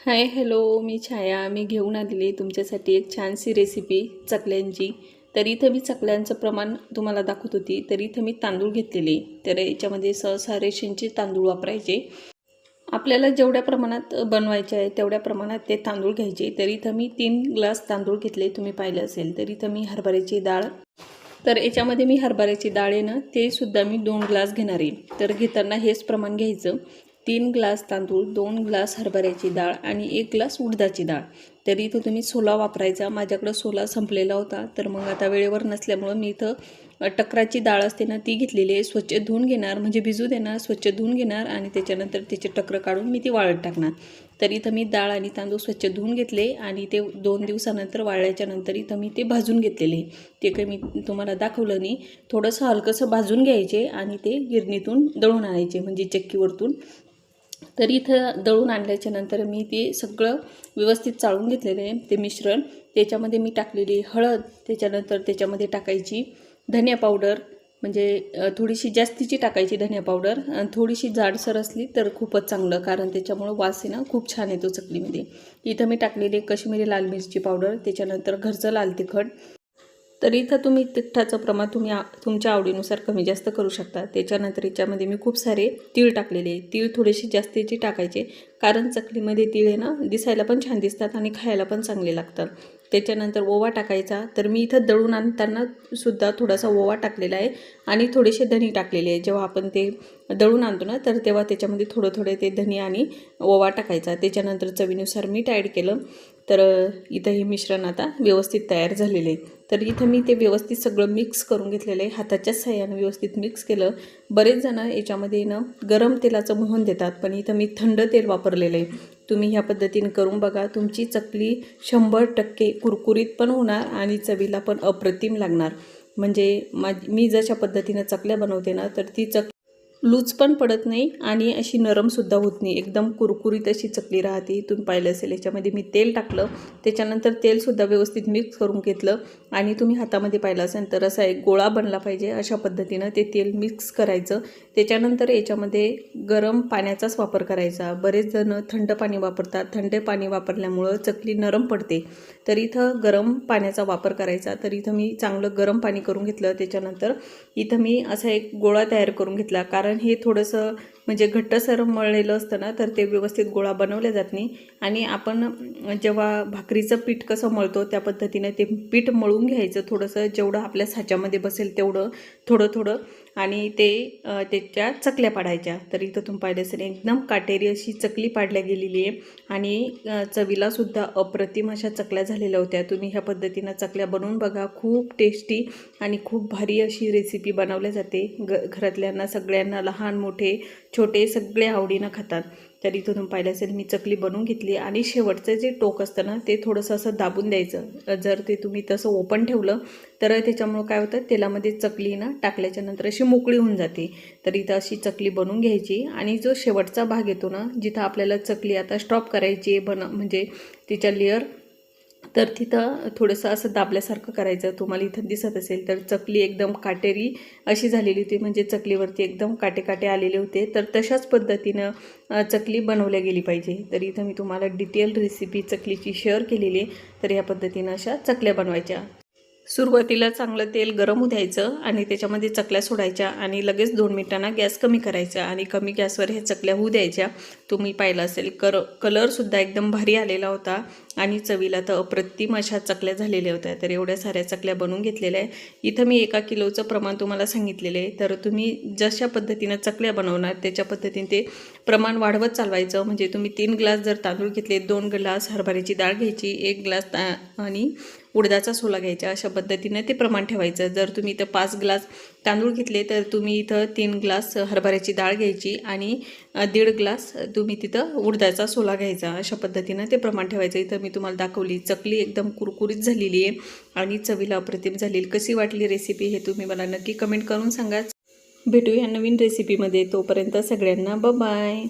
Hi hello मी छाया. मी घेऊन आलेली तुमच्यासाठी एक छानशी रेसिपी चकल्यांची. तर इथं मी चकल्यांचं प्रमाण तुम्हाला दाखवत होती. तर इथं मी तांदूळ घेतलेले. तर याच्यामध्ये सहसा रेशनचे तांदूळ वापरायचे. आपल्याला जेवढ्या प्रमाणात बनवायचे आहे तेवढ्या प्रमाणात ते तांदूळ घ्यायचे. तर इथं मी तीन ग्लास तांदूळ घेतले तुम्ही पाहिलं असेल. तर इथं मी हरभऱ्याची डाळ. तर याच्यामध्ये मी हरभऱ्याची डाळ आहे ना ते सुद्धा मी दोन ग्लास घेणार आहे. तर घेताना हेच प्रमाण घ्यायचं. तीन ग्लास तांदूळ दोन ग्लास हरभऱ्याची डाळ आणि एक ग्लास उडदाची डाळ. तरी इथं तुम्ही सोला वापरायचा. माझ्याकडं सोला संपलेला होता. तर मग आता वेळेवर नसल्यामुळं मी इथं टकराची डाळ असते ना ती घेतलेली आहे. स्वच्छ धुवून घेणार म्हणजे भिजू देणार स्वच्छ धुवून घेणार आणि त्याच्यानंतर त्याचे टकर काढून मी ती वाळत टाकणार. तर इथं मी डाळ आणि तांदूळ स्वच्छ धुवून घेतले आणि ते दोन दिवसानंतर वाळल्याच्या नंतर इथं मी ते भाजून घेतलेले. ते काही मी तुम्हाला दाखवलं नाही. थोडंसं हलकंसं भाजून घ्यायचे आणि ते गिरणीतून दळून आणायचे म्हणजे चक्कीवरतून. तर इथं दळून आणल्याच्या नंतर मी ते सगळं व्यवस्थित चाळून घेतलेलं आहे ते मिश्रण. त्याच्यामध्ये मी टाकलेली हळद त्याच्यानंतर त्याच्यामध्ये टाकायची धनिया पावडर म्हणजे थोडीशी जास्तीची टाकायची धनिया पावडर. आणि थोडीशी जाडसर असली तर खूपच चांगलं कारण त्याच्यामुळं वास आहे ना खूप छान येतो चकलीमध्ये. इथं मी टाकलेली कश्मीरी लाल मिरची पावडर त्याच्यानंतर घरचं लाल तिखट. तर इथं तुम्ही तिठाचं प्रमाण तुम्ही आ- तुमच्या आवडीनुसार कमी जास्त करू शकता. त्याच्यानंतर याच्यामध्ये मी खूप सारे तीळ टाकलेले तीळ थोडेसे जास्तीचे टाकायचे. कारण चकलीमध्ये तीळ आहे ना दिसायला पण छान दिसतात आणि खायला पण चांगले लागतात. त्याच्यानंतर ओवा टाकायचा. तर मी इथं दळून आणताना सुद्धा थोडासा ओवा टाकलेला आहे आणि थोडेसे धनी टाकलेले आहे. जेव्हा आपण ते दळून आणतो ना तर तेव्हा त्याच्यामध्ये थोडं थोडे ते धनी आणि ओवा टाकायचा. त्याच्यानंतर चवीनुसार मीठ ॲड केलं. तर इथं हे मिश्रण आता व्यवस्थित तयार झालेलं आहे. तर इथं मी ते व्यवस्थित सगळं मिक्स करून घेतलेलं आहे. हाताच्याच साह्यानं व्यवस्थित मिक्स केलं. बरेच जण याच्यामध्ये ना गरम तेलाचं मोहन देतात पण इथं मी थंड तेल वापरलेलं आहे. तुम्ही ह्या पद्धतीने करून बघा. तुमची चकली शंभर टक्के कुरकुरीत पण होणार आणि चवीला पण अप्रतिम लागणार. म्हणजे मा मी जशा पद्धतीनं चकल्या बनवते ना तर ती चक लूज पण पडत नाही आणि अशी नरमसुद्धा होत नाही. एकदम कुरकुरीत अशी चकली राहते. इथून पाहिलं असेल याच्यामध्ये मी तेल टाकलं. त्याच्यानंतर तेलसुद्धा व्यवस्थित मिक्स करून घेतलं. आणि तुम्ही हातामध्ये पाहिलं असेल तर असा एक गोळा बनला पाहिजे अशा पद्धतीनं ते तेल मिक्स करायचं. त्याच्यानंतर याच्यामध्ये गरम पाण्याचाच वापर करायचा. बरेच जण थंड पाणी वापरतात. थंड पाणी वापरल्यामुळं चकली नरम पडते. तर इथं गरम पाण्याचा वापर करायचा. तर इथं मी चांगलं गरम पाणी करून घेतलं. त्याच्यानंतर इथं मी असा एक गोळा तयार करून घेतला. कारण कारण हे थोडंसं म्हणजे घट्टसर मळलेलं असतं ना तर ते व्यवस्थित गोळा बनवल्या जात नाही. आणि आपण जेव्हा भाकरीचं पीठ कसं मळतो त्या पद्धतीनं ते पीठ मळून घ्यायचं. थोडंसं जेवढं आपल्या साच्यामध्ये बसेल तेवढं थोडं थोडं. आणि ते त्याच्या चकल्या पाडायच्या. तर इथं तुम्ही पाहिलं असेल एकदम काटेरी अशी चकली पाडल्या गेलेली आहे. आणि चवीलासुद्धा अप्रतिम अशा चकल्या झालेल्या होत्या. तुम्ही ह्या पद्धतीनं चकल्या बनवून बघा. खूप टेस्टी आणि खूप भारी अशी रेसिपी बनवल्या जाते. ग घरातल्यांना सगळ्यांना लहान मोठे छोटे सगळे आवडीनं खातात. तर इथं तुम्ही पाहिलं असेल मी चकली बनवून घेतली आणि शेवटचं जे टोक असतं ना ते थोडंसं असं दाबून द्यायचं. जर ते तुम्ही तसं ओपन ठेवलं तर त्याच्यामुळं काय होतं तेलामध्ये चकली ना टाकल्याच्या नंतर अशी मोकळी होऊन जाते. तर इथं अशी चकली बनवून घ्यायची आणि जो शेवटचा भाग येतो ना जिथं आपल्याला चकली आता स्टॉप करायची आहे बन म्हणजे तिच्या लेअर तर तिथं थोडंसं असं दाबल्यासारखं करायचं. तुम्हाला इथं दिसत असेल तर चकली एकदम काटेरी अशी झालेली होती. म्हणजे चकलीवरती एकदम काटे काटे आलेले होते. तर तशाच पद्धतीनं चकली बनवल्या गेली पाहिजे. तर इथं मी तुम्हाला डिटेल रेसिपी चकलीची शेअर केलेली तर या पद्धतीनं अशा चकल्या बनवायच्या. सुरुवातीला चांगलं तेल गरम होऊ द्यायचं आणि त्याच्यामध्ये चकल्या सोडायच्या आणि लगेच दोन मिनिटांना गॅस कमी करायचा आणि कमी गॅसवर ह्या चकल्या होऊ द्यायच्या. तुम्ही पाहिलं असेल कर कलरसुद्धा एकदम भारी आलेला होता. आणि चवीला तर अप्रतिम अशा चकल्या झालेल्या होत्या. तर एवढ्या साऱ्या चकल्या बनवून घेतलेल्या आहे. इथं मी एका किलोचं प्रमाण तुम्हाला सांगितलेलं आहे. तर तुम्ही जशा पद्धतीनं चकल्या बनवणार त्याच्या पद्धतीने ते प्रमाण वाढवत चालवायचं. म्हणजे तुम्ही तीन ग्लास जर तांदूळ घेतले दोन ग्लास हरभऱ्याची डाळ घ्यायची एक ग्लास ता आणि उडदाचा सोला घ्यायचा. अशा पद्धतीनं ते प्रमाण ठेवायचं. जर तुम्ही इथं पाच ग्लास तांदूळ घेतले तर तुम्ही इथं तीन ग्लास हरभऱ्याची डाळ घ्यायची आणि दीड ग्लास तुम्ही तिथं उडदाचा सोला घ्यायचा. अशा पद्धतीनं ते प्रमाण ठेवायचं. इथं मी तुम्हाला दाखवली चकली एकदम कुरकुरीत झालेली आहे आणि चवीला अप्रतिम झालेली. कशी वाटली रेसिपी हे तुम्ही मला नक्की कमेंट करून सांगा. भेटूया नवीन रेसिपीमध्ये तोपर्यंत सगळ्यांना ब बाय